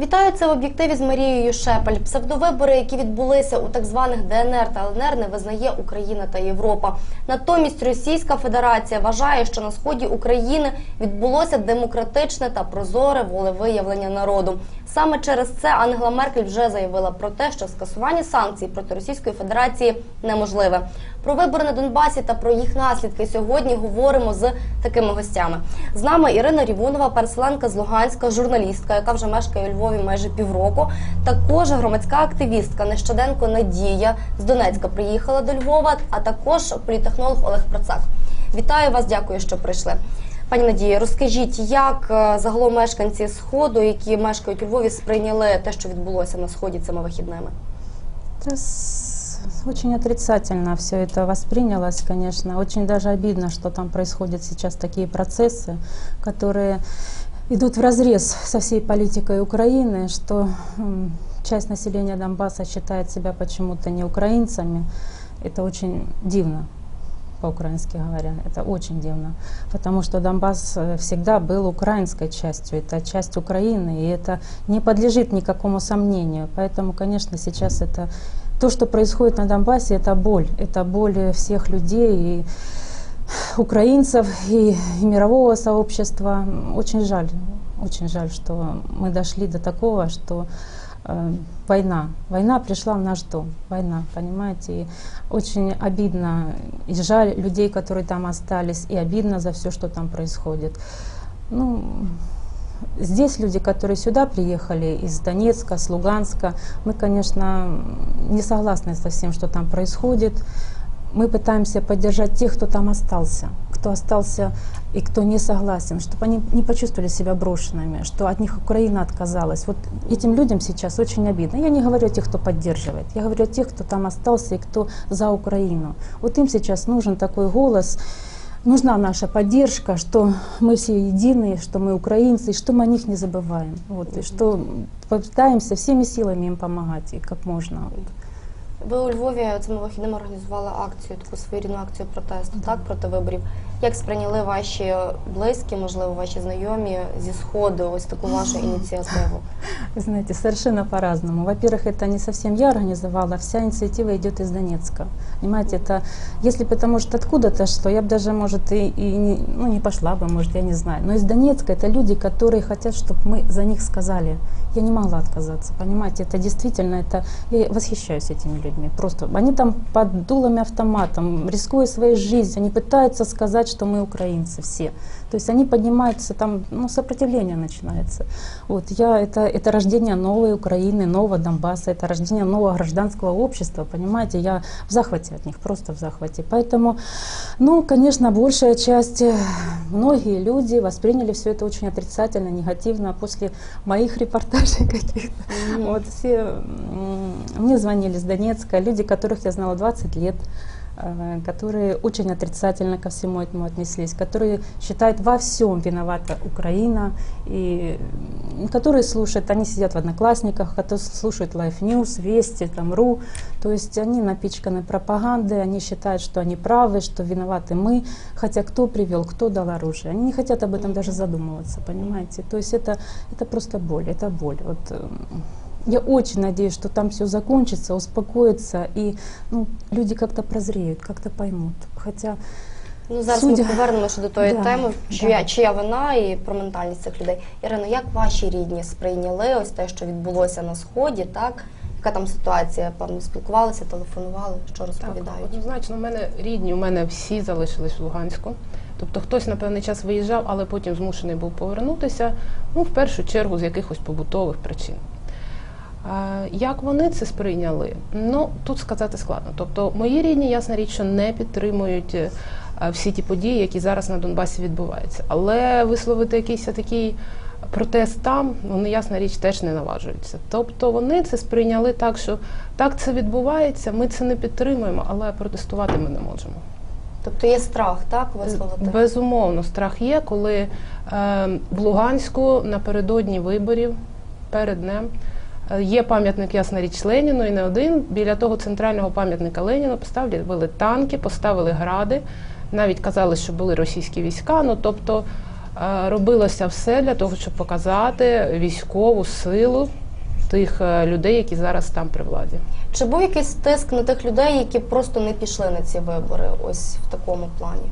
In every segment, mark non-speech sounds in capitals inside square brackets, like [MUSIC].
Вітаю це в об'єктиві з Марією Шепель. Псевдовибори, які відбулися у так званих ДНР та ЛНР, не визнає Україна та Європа. Натомість Російська Федерація вважає, що на сході України відбулося демократичне та прозоре волевиявлення народу. Саме через це Ангела Меркель вже заявила про те, що скасування санкцій проти Російської Федерації неможливе. Про вибори на Донбасі та про їх наслідки сьогодні говоримо з такими гостями. З нами Ірина Рівунова, переселенка з Луганська, журналістка, яка вже мешкає у Львові майже півроку. Також громадська активістка Нещоденко Надія з Донецька приїхала до Львова, а також політехнолог Олег Процак. Вітаю вас, дякую, що прийшли. Пані Надія, розкажіть, як е, загалом мешканці сходу, які мешкають у Львові, сприйняли те, що відбулося на сході цими вихідними? Очень отрицательно все это воспринялось, конечно. Очень даже обидно, что там происходят сейчас такие процессы, которые идут в разрез со всей политикой Украины, что часть населения Донбасса считает себя почему-то не украинцами. Это очень дивно по-украински говоря. Это очень дивно, потому что Донбасс э, всегда был украинской частью, это часть Украины, и это не подлежит никакому сомнению. Поэтому, конечно, сейчас это то, что происходит на Донбассе, это боль, это боль всех людей и украинцев и, и мирового сообщества. Очень жаль, очень жаль, что мы дошли до такого, что э, война, война пришла в наш дом, война, понимаете, и очень обидно и жаль людей, которые там остались, и обидно за все, что там происходит. Ну, Здесь люди, которые сюда приехали из Донецка, с Луганска, мы, конечно, не согласны со всем, что там происходит. Мы пытаемся поддержать тех, кто там остался, кто остался и кто не согласен, чтобы они не почувствовали себя брошенными, что от них Украина отказалась. Вот этим людям сейчас очень обидно. Я не говорю о тех, кто поддерживает, я говорю о тех, кто там остался и кто за Украину. Вот им сейчас нужен такой голос, нужна наша поддержка, что мы все едины, что мы украинцы, и что мы о них не забываем. Вот, и что попытаемся всеми силами им помогать, и как можно. Вот. Ви у Львові цими вихідними організували акцію, таку своєрідну акцію протесту, так проти виборів. Як сприйняли ваші близькі, можливо, ваші знайомі зі сходу ось таку вашу [LAUGHS] ініціативу? Вы знаете, совершенно по-разному. Во-первых, это не совсем я организовала, вся инициатива идет из Донецка. Понимаете, это, если бы это, может, откуда-то что, я бы даже, может, и, и не, ну, не пошла бы, может, я не знаю. Но из Донецка это люди, которые хотят, чтобы мы за них сказали. Я не могла отказаться, понимаете, это действительно, это, я восхищаюсь этими людьми. Просто они там под дулами автоматом, рискуя своей жизнью, они пытаются сказать, что мы украинцы все. То есть они поднимаются, там ну, сопротивление начинается. Вот я, это, это рождение новой Украины, нового Донбасса, это рождение нового гражданского общества, понимаете, я в захвате от них, просто в захвате. Поэтому, ну, конечно, большая часть, э, многие люди восприняли все это очень отрицательно, негативно после моих репортажей каких-то. Вот все мне звонили с Донецка, люди, которых я знала 20 лет, которые очень отрицательно ко всему этому отнеслись, которые считают во всем виновата Украина, и которые слушают, они сидят в одноклассниках, которые слушают Life News, Вести, там, РУ, то есть они напичканы пропагандой, они считают, что они правы, что виноваты мы, хотя кто привел, кто дал оружие, они не хотят об этом даже задумываться, понимаете, то есть это, это просто боль, это боль. Вот, эм, я очень надеюсь, что там все закончится, успокоится, и ну, люди как-то прозреют, как-то поймут. Хотя Ну зараз Судя- ми повернемося до тої Да, теми, чия, да. чия вина і про ментальність цих людей. Ірино, як ваші рідні сприйняли ось те, що відбулося на сході, так? Яка там ситуація? Певно, спілкувалися, телефонували, що Так, розповідають? однозначно, у мене рідні, у мене всі залишились в Луганську. Тобто хтось на певний час виїжджав, але потім змушений був повернутися, ну, в першу чергу з якихось побутових причин. Як вони це сприйняли? Ну, тут сказати складно. Тобто, мої рідні, ясна річ, що не підтримують е, всі ті події, які зараз на Донбасі відбуваються. Але висловити якийсь такий протест там, вони, ясна річ, теж не наважуються. Тобто вони це сприйняли так, що так це відбувається, ми це не підтримуємо, але протестувати ми не можемо. Тобто є страх, так, висловити? Безумовно, страх є, коли е, в Луганську напередодні виборів перед днем е, є пам'ятник ясна річ Леніну, і не один. Біля того центрального пам'ятника Леніну поставили танки, поставили гради. навіть казали, що були російські війська. Ну тобто е, робилося все для того, щоб показати військову силу тих е, людей, які зараз там при владі. Чи був якийсь тиск на тих людей, які просто не пішли на ці вибори, ось в такому плані?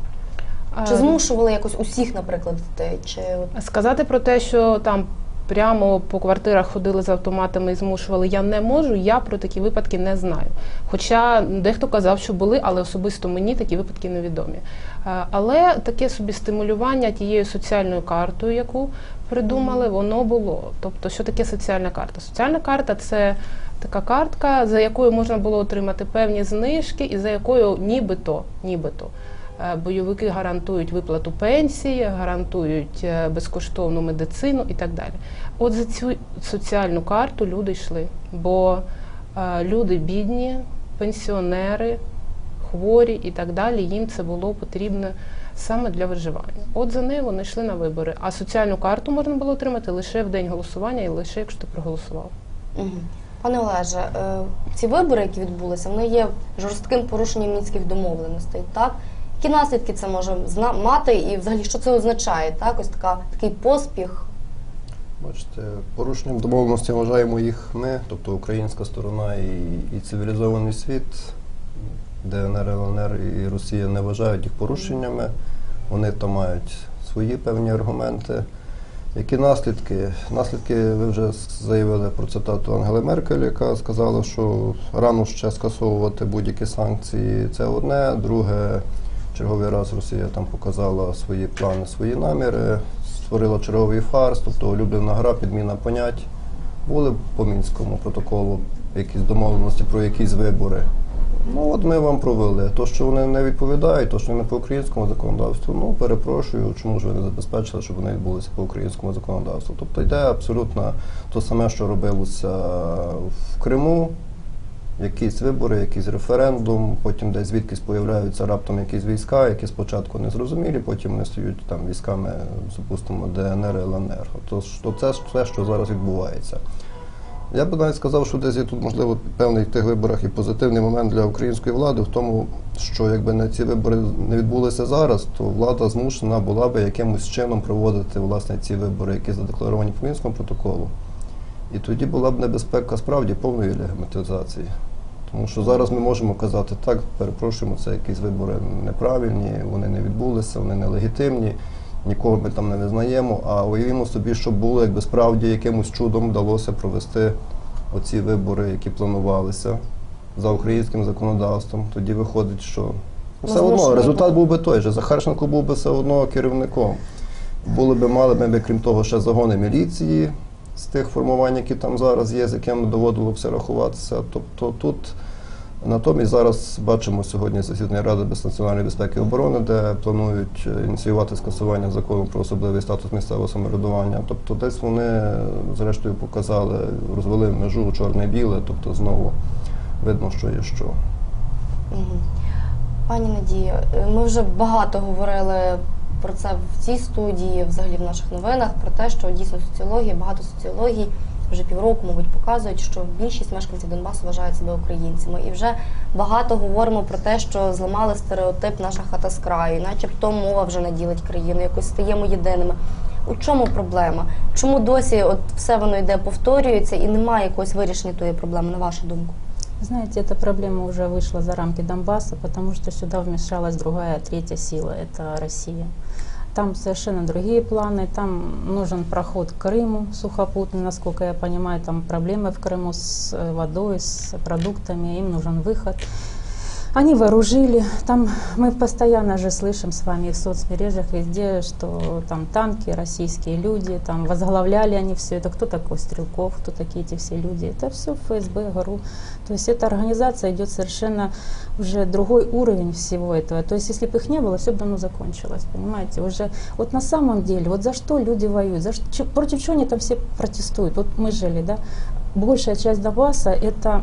Чи Е, змушували якось усіх, наприклад, дітей? Чи Сказати про те, що там прямо по квартирах ходили з автоматами і змушували, я не можу. Я про такі випадки не знаю. Хоча дехто казав, що були, але особисто мені такі випадки невідомі. Е, Але таке собі стимулювання тією соціальною картою, яку придумали, воно було. Тобто, що таке соціальна карта? Соціальна карта це така картка, за якою можна було отримати певні знижки, і за якою нібито, нібито Бойовики гарантують виплату пенсії, гарантують е, безкоштовну медицину і так далі. От за цю соціальну карту люди йшли, бо е, люди бідні, пенсіонери, хворі і так далі. Їм це було потрібно саме для виживання. От за нею вони йшли на вибори. А соціальну карту можна було отримати лише в день голосування і лише якщо ти проголосував. Пане Олеже, е, ці вибори, які відбулися, вони є жорстким порушенням мінських домовленостей. Так які наслідки це може мати, і взагалі що це означає? Так, ось така такий поспіх. Бачите, порушенням домовленості вважаємо їх ми, тобто українська сторона і, і цивілізований світ. ДНР, ЛНР і Росія не вважають їх порушеннями. Вони там мають свої певні аргументи. Які наслідки? Наслідки ви вже заявили про цитату Ангели Меркель, яка сказала, що рано ще скасовувати будь-які санкції. Це одне. Друге, черговий раз Росія там показала свої плани, свої наміри, створила черговий фарс, тобто улюблена гра, підміна понять. Були по мінському протоколу якісь домовленості про якісь вибори. Ну от ми вам провели. То, що вони не відповідають, то, що вони по українському законодавству, ну перепрошую, чому ж ви не забезпечили, щоб вони відбулися по українському законодавству. Тобто йде абсолютно те саме, що робилося в Криму. Якісь вибори, якийсь референдум, потім десь звідкись появляються раптом якісь війська, які спочатку не зрозумілі, потім вони стають там військами, допустимо, ДНР, ЛНР. То, то це все, що зараз відбувається. Я б навіть сказав, що десь є тут, можливо, певний в тих виборах і позитивний момент для української влади в тому, що якби на ці вибори не відбулися зараз, то влада змушена була би якимось чином проводити власне ці вибори, які задекларовані по Мінському протоколу. І тоді була б небезпека справді повної легіматизації. Тому що зараз ми можемо казати, так, перепрошуємо, це якісь вибори неправильні, вони не відбулися, вони нелегітимні, нікого ми там не визнаємо. А уявімо собі, що було, якби справді якимось чудом вдалося провести оці вибори, які планувалися за українським законодавством. Тоді виходить, що все одно результат був би той же. Захарченко був би все одно керівником. Були би, мали б крім того, ще загони міліції з тих формувань, які там зараз є, з якими доводилося рахуватися. Тобто тут натомість зараз бачимо сьогодні засідання Ради без національної безпеки і оборони, де планують е, ініціювати скасування закону про особливий статус місцевого самоврядування. Тобто десь вони зрештою показали, розвели межу чорне-біле, тобто знову видно, що є що. Пані Надія, е, ми вже багато говорили про це в цій студії, взагалі в наших новинах, про те, що дійсно соціологія, багато соціологій вже півроку, мабуть, показують, що більшість мешканців Донбасу вважають себе українцями. І вже багато говоримо про те, що зламали стереотип наша хата з краю, і начебто мова вже не ділить країну, якось стаємо єдиними. У чому проблема? Чому досі от все воно йде, повторюється і немає якогось вирішення тої проблеми, на вашу думку? Знаете, эта проблема уже вышла за рамки Донбасса, потому что сюда вмешалась другая, третья сила, это Россия. Там совершенно другие планы, там нужен проход к Крыму сухопутный, насколько я понимаю, там проблемы в Крыму с э, водой, с продуктами, им нужен выход. Они вооружили, там мы постоянно же слышим с вами в соцмережах везде, что там танки, российские люди, там возглавляли они все это, кто такой Стрелков, кто такие эти все люди, это все ФСБ, ГРУ. То есть эта организация идет совершенно уже другой уровень всего этого. То есть если бы их не было, все бы давно закончилось, понимаете? Уже вот на самом деле, вот за что люди воюют, за что, против чего они там все протестуют? Вот мы жили, да? Большая часть Донбасса – это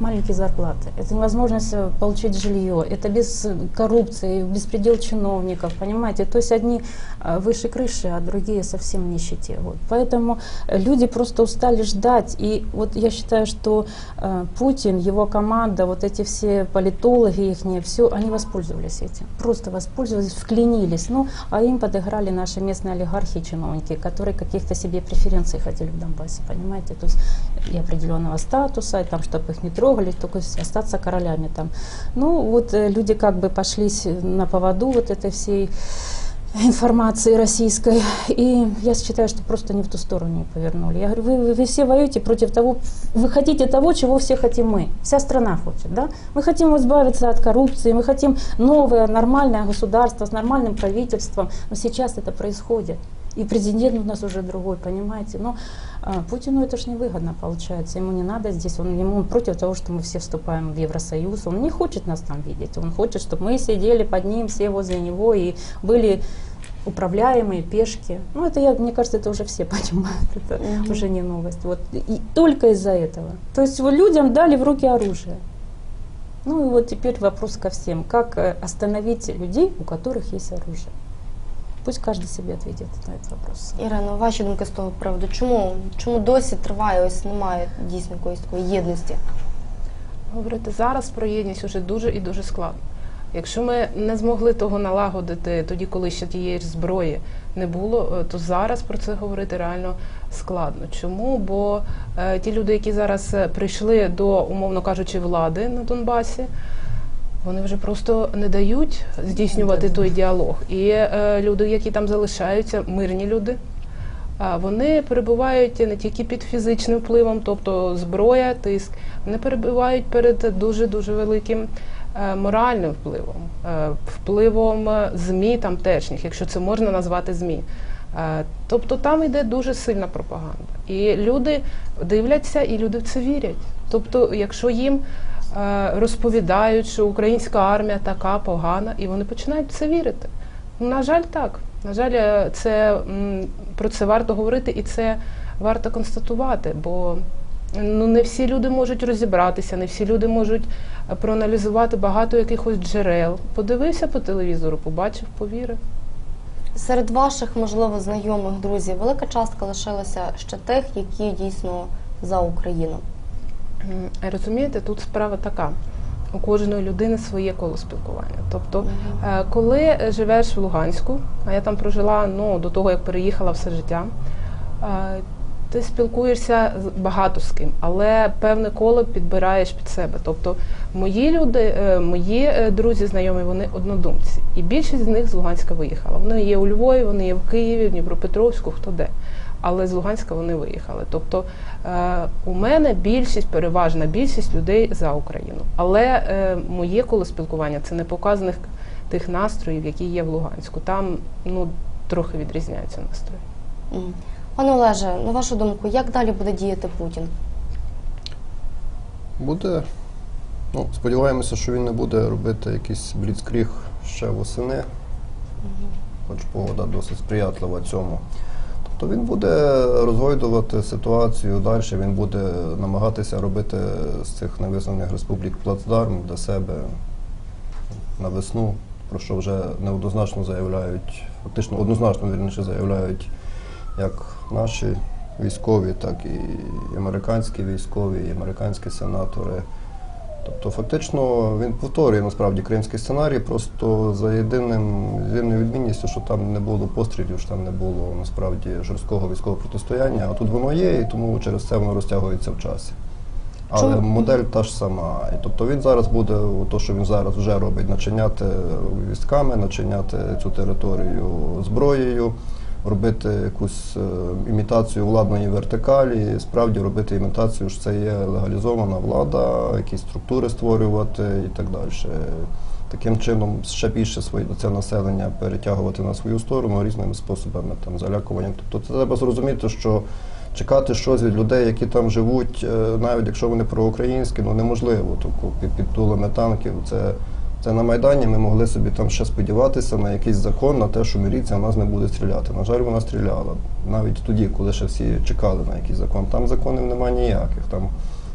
маленькие зарплаты, это невозможность э, получить жилье, это без э, коррупции, беспредел чиновников, понимаете? То есть одни э, выше крыши, а другие совсем в нищете. Вот. Поэтому люди просто устали ждать. И вот я считаю, что Путин, его команда, вот эти все политологи их, все, они воспользовались этим. Просто воспользовались, вклинились. Ну, а им подыграли наши местные олигархи чиновники, которые каких-то себе преференций хотели в Донбассе, понимаете? То есть и определенного статуса, и там, чтобы их не трогали, только остаться королями там. Ну, вот э, люди как бы пошли с- на поводу вот этой всей информации российской. И я считаю, что просто не в ту сторону повернули. Я говорю, вы- вы все воюете против того, вы хотите того, чего все хотим мы. Вся страна хочет, да? Мы хотим избавиться от коррупции, мы хотим новое нормальное государство с нормальным правительством. Но сейчас это происходит. И президент у нас уже другой, понимаете? Но а, Путину это ж невыгодно получается. Ему не надо здесь, он, ему он против того, что мы все вступаем в Евросоюз. Он не хочет нас там видеть. Он хочет, чтобы мы сидели под ним, все возле него и были управляемые пешки. Ну, это, я, мне кажется, это уже все [LAUGHS] понимают. Это Мгм. уже не новость. Вот. И только из-за этого. То есть вот людям дали в руки оружие. Ну и вот теперь вопрос ко всем. Как э, остановить людей, у которых есть оружие? Пусть каждый себе ответит на этот вопрос. Ірино, ваші думки з того приводу. Чому, чому досі триває, ось немає дійсно якоїсь такої єдності? Говорити зараз про єдність уже дуже і дуже складно. Якщо ми не змогли того налагодити тоді, коли ще тієї ж зброї не було, е, то зараз про це говорити реально складно. Чому? Бо е, ті люди, які зараз е, прийшли до, умовно кажучи, влади на Донбасі, вони вже просто не дають здійснювати той діалог. І е, люди, які там залишаються, мирні люди, вони перебувають не тільки під фізичним впливом, тобто зброя, тиск, вони перебувають перед дуже дуже великим е, моральним впливом, е, впливом е, змі тамтешніх, якщо це можна назвати змі. Е, Тобто там йде дуже сильна пропаганда. І люди дивляться, і люди в це вірять. Тобто, якщо їм розповідають, що українська армія така погана, і вони починають в це вірити. На жаль, так. На жаль, е, це про це варто говорити і це варто констатувати, бо ну не всі люди можуть розібратися, не всі люди можуть е, проаналізувати багато якихось джерел. Подивився по телевізору, побачив, повірив. Серед ваших, можливо, знайомих друзів велика частка лишилася ще тих, які дійсно за Україну. Розумієте, тут справа така. У кожної людини своє коло спілкування. Тобто, е, коли живеш в Луганську, а я там прожила ну, до того, як переїхала все життя, е, ти спілкуєшся багато з ким, але певне коло підбираєш під себе. Тобто мої люди, е, мої е, друзі, знайомі, вони однодумці. І більшість з них з Луганська виїхала. Вони є у Львові, вони є в Києві, в Дніпропетровську, хто де. Але з Луганська вони виїхали. Тобто е, у мене більшість, переважна більшість людей за Україну. Але е, моє коло спілкування це не показаних тих настроїв, які є в Луганську. Там ну трохи відрізняються настрої. Пане Олеже, на вашу думку, як далі буде діяти Путін? Буде. Ну, сподіваємося, що він не буде робити якийсь бліцкріг ще восени, хоч погода досить сприятлива цьому. Тобто він буде розгойдувати ситуацію далі, він буде намагатися робити з цих невизнаних республік плацдарм для себе на весну, про що вже неоднозначно заявляють, фактично однозначно вірніше заявляють як наші військові, так і американські військові, і американські сенатори. Тобто, фактично, він повторює насправді кримський сценарій, просто за єдиним єдиною відмінністю, що там не було пострілів, що там не було насправді жорсткого військового протистояння. А тут воно є, і тому через це воно розтягується в часі. Але Чому? модель та ж сама. І тобто він зараз буде, то, що він зараз вже робить, начиняти військами, начиняти цю територію зброєю, робити якусь е, імітацію владної вертикалі, справді робити імітацію, що це є легалізована влада, якісь структури створювати і так далі. Таким чином ще більше своє це населення перетягувати на свою сторону різними способами, там залякуванням. Тобто це треба зрозуміти, що чекати щось від людей, які там живуть, е, навіть якщо вони проукраїнські, ну неможливо. Тобто під, під дулами танків це Це на Майдані ми могли собі там ще сподіватися на якийсь закон, на те, що міліція в нас не буде стріляти. На жаль, вона стріляла. Навіть тоді, коли ще всі чекали на якийсь закон. Там законів немає ніяких, там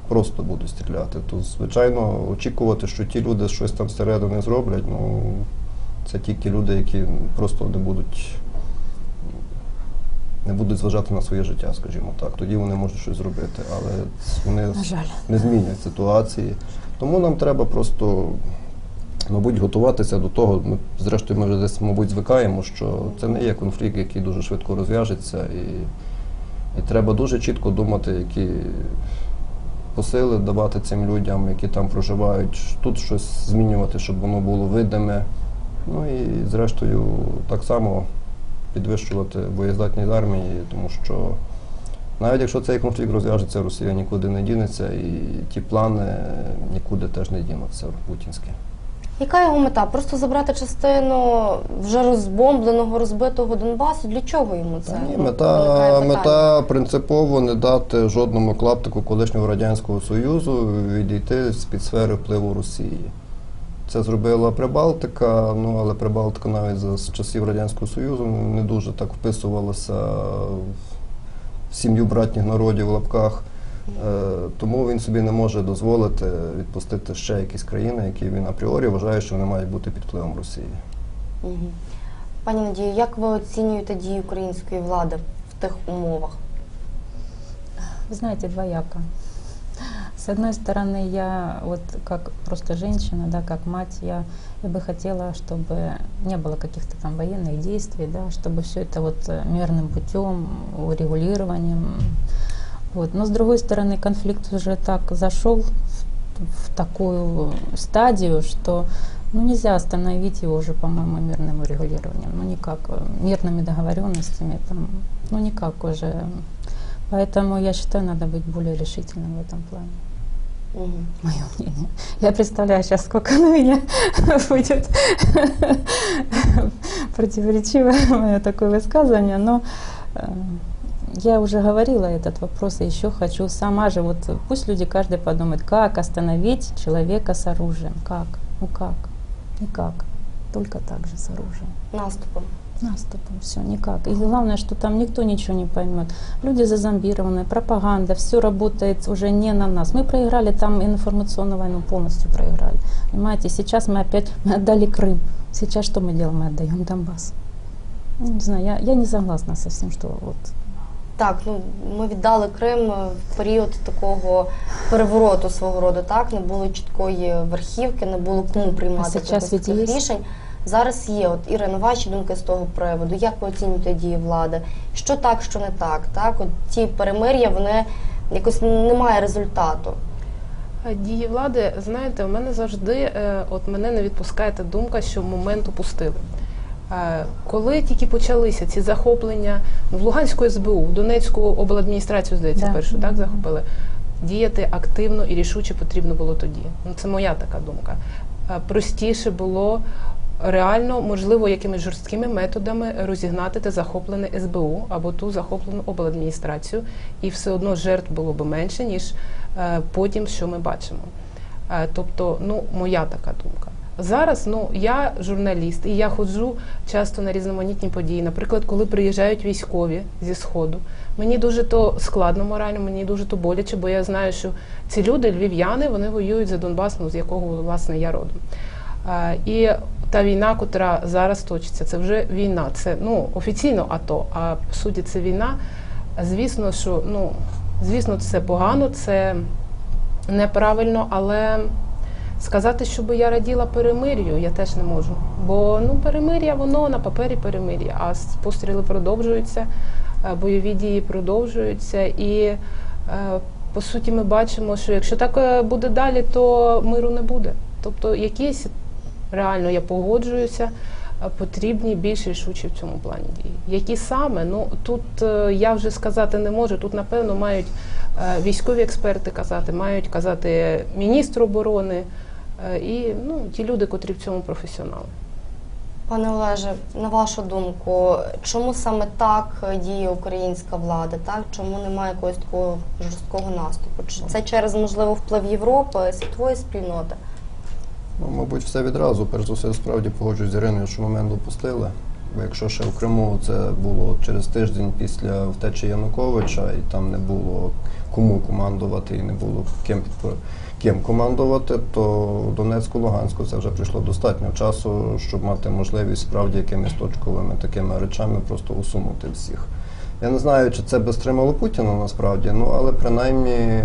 просто будуть стріляти. То, звичайно, очікувати, що ті люди щось там всередині зроблять, ну це тільки люди, які просто не будуть. Не будуть зважати на своє життя, скажімо так. Тоді вони можуть щось зробити, але вони не змінять ситуації. Тому нам треба просто, мабуть, готуватися до того. Ми, зрештою, ми вже десь, мабуть, звикаємо, що це не є конфлікт, який дуже швидко розв'яжеться, і, і треба дуже чітко думати, які посили давати цим людям, які там проживають, тут щось змінювати, щоб воно було видиме. Ну і зрештою так само підвищувати боєздатність армії, тому що навіть якщо цей конфлікт розв'яжеться, Росія нікуди не дінеться, і ті плани нікуди теж не дінуться путінські. Яка його мета? Просто забрати частину вже розбомбленого, розбитого Донбасу? Для чого йому це? Та ні, мета, мета принципово не дати жодному клаптику колишнього Радянського Союзу відійти з-під сфери впливу Росії. Це зробила Прибалтика, ну але Прибалтика навіть за з часів Радянського Союзу не дуже так вписувалася в сім'ю братніх народів в лапках. Е, Тому він собі не може дозволити відпустити ще якісь країни, які він апріорі вважає, що вони мають бути під впливом Росії. Мгм. Пані Надію, як ви оцінюєте дії української влади в тих умовах? Вы знаете, двояко. С одной стороны, я вот как просто женщина, да, как мать, я, я бы хотела, чтобы не было каких-то там военных действий, да, чтобы все это вот э, мирным путем, урегулированием. Вот. Но с другой стороны, конфликт уже так зашел в, в такую стадию, что ну, нельзя остановить его уже, по-моему, мирным урегулированием. Ну, никак, э, мирными договоренностями, там, ну, никак уже. Поэтому я считаю, надо быть более решительным в этом плане. Мгм. Мое мнение. Я представляю сейчас, сколько на меня [LAUGHS] будет [LAUGHS] противоречивое мое такое высказывание, но э, я уже говорила этот вопрос, и еще хочу сама же, вот пусть люди каждый подумает, как остановить человека с оружием, как, ну как, никак, только так же с оружием. Наступом. Наступом, все, никак. И главное, что там никто ничего не поймет. Люди зазомбированы, пропаганда, все работает уже не на нас. Мы проиграли там информационную войну, полностью проиграли. Понимаете, сейчас мы опять [LAUGHS] мы отдали Крым. Сейчас что мы делаем? Мы отдаем Донбасс. Ну, Не знаю, я, я не согласна со всем, что вот Так, ну ми віддали Крим в період такого перевороту свого роду. Так не було чіткої верхівки, не було кому приймати є? рішень. Зараз є. От Ірина, ваші думки з того приводу. Як ви оцінюєте дії влади? Що так, що не так? Так, от ті перемир'я, вони якось немає результату. Дії влади, знаєте, у мене завжди е, от мене не відпускає та думка, що момент упустили. Коли тільки почалися ці захоплення ну, в Луганську СБУ, в Донецьку обладміністрацію, здається, Да. першу так захопили. Діяти активно і рішуче потрібно було тоді. Ну це моя така думка. Простіше було реально, можливо, якимись жорсткими методами розігнати те захоплене СБУ або ту захоплену обладміністрацію, і все одно жертв було б менше, ніж е, потім, що ми бачимо. Е, Тобто, ну, моя така думка. Зараз ну я журналіст, і я ходжу часто на різноманітні події. Наприклад, коли приїжджають військові зі сходу, мені дуже то складно морально, мені дуже то боляче, бо я знаю, що ці люди, львів'яни, вони воюють за Донбас, ну з якого власне я родом. Е, І та війна, котра зараз точиться, це вже війна. Це ну офіційно АТО, а по суті це війна. Звісно, що ну звісно, це погано, це неправильно, але сказати, щоб я раділа перемир'ю, я теж не можу. Бо ну перемир'я, воно на папері перемир'я, а постріли продовжуються, е, бойові дії продовжуються, і е, по суті ми бачимо, що якщо так е, буде далі, то миру не буде. Тобто якісь реально я погоджуюся. Потрібні більш рішучі в цьому плані дії. Які саме? Ну тут я вже сказати не можу. Тут напевно мають військові експерти казати, мають казати міністр оборони і ну ті люди, котрі в цьому професіонали. Пане Олеже, на вашу думку, чому саме так діє українська влада? Так чому немає якогось такого жорсткого наступу? Чи це через можливо вплив Європи, світової спільноти? Ну, мабуть, все відразу. Перш за все, справді погоджуюсь з Іриною, що момент допустили. Бо якщо ще в Криму це було через тиждень після втечі Януковича, і там не було кому командувати, і не було ким, підпор- ким командувати, то Донецьку, Луганську це вже прийшло достатньо часу, щоб мати можливість справді якимись точковими такими речами просто усунути всіх. Я не знаю, чи це би стримало Путіна насправді, ну але принаймні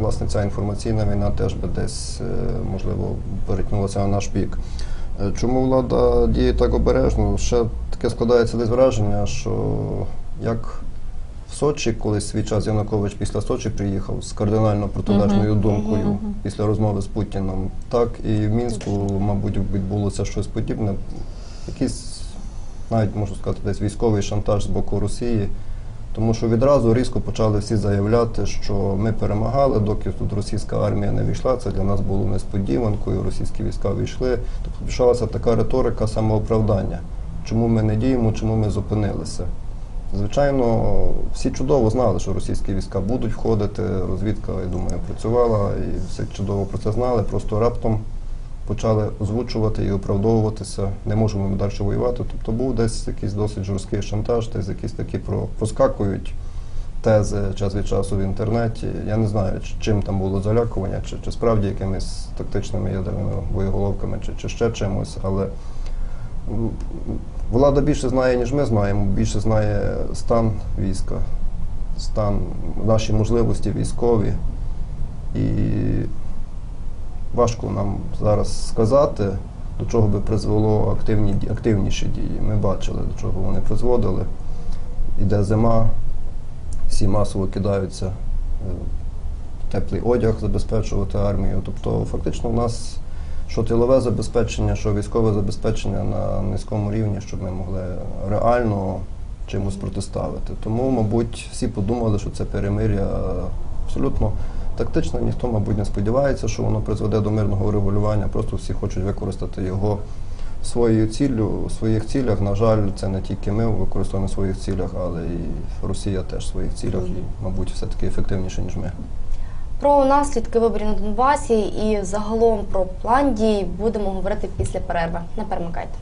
власне ця інформаційна війна теж би десь е, можливо перетнулася на наш бік. Е, Чому влада діє так обережно? Ще таке складається десь враження, що як в Сочі, коли свій час Янукович після Сочі приїхав з кардинально протилежною думкою після розмови з Путіном, так і в Мінську, мабуть, відбулося щось подібне. Якийсь, навіть можу сказати, десь військовий шантаж з боку Росії. Тому що відразу різко почали всі заявляти, що ми перемагали, доки тут російська армія не війшла. Це для нас було несподіванкою. Російські війська війшли. Тобто почалася така риторика самооправдання. Чому ми не діємо, чому ми зупинилися? Звичайно, всі чудово знали, що російські війська будуть входити. Розвідка, я думаю, працювала і всі чудово про це знали. Просто раптом почали озвучувати і оправдовуватися. Не можемо ми далі воювати. Тобто був десь якийсь досить жорсткий шантаж, десь якісь такі про проскакують тези час від часу в інтернеті. Я не знаю, чим там було залякування, чи, чи справді якимись тактичними ядерними боєголовками, чи, чи ще чимось, але. Влада більше знає, ніж ми знаємо, більше знає стан війська, стан, наші можливості військові. І важко нам зараз сказати, до чого би призвело активні, активніші дії. Ми бачили, до чого вони призводили. Іде зима, всі масово кидаються е, в теплий одяг забезпечувати армію. Тобто, фактично, у нас що тилове забезпечення, що військове забезпечення на низькому рівні, щоб ми могли реально чимось протиставити. Тому, мабуть, всі подумали, що це перемир'я абсолютно тактично. Ніхто, мабуть, не сподівається, що воно призведе до мирного регулювання. Просто всі хочуть використати його своєю ціллю, у своїх цілях. На жаль, це не тільки ми використовуємо в своїх цілях, але і Росія теж в своїх цілях, і, мабуть, все-таки ефективніше, ніж ми. Про наслідки виборів на Донбасі і загалом про план дій будемо говорити після перерви. Не перемикайте.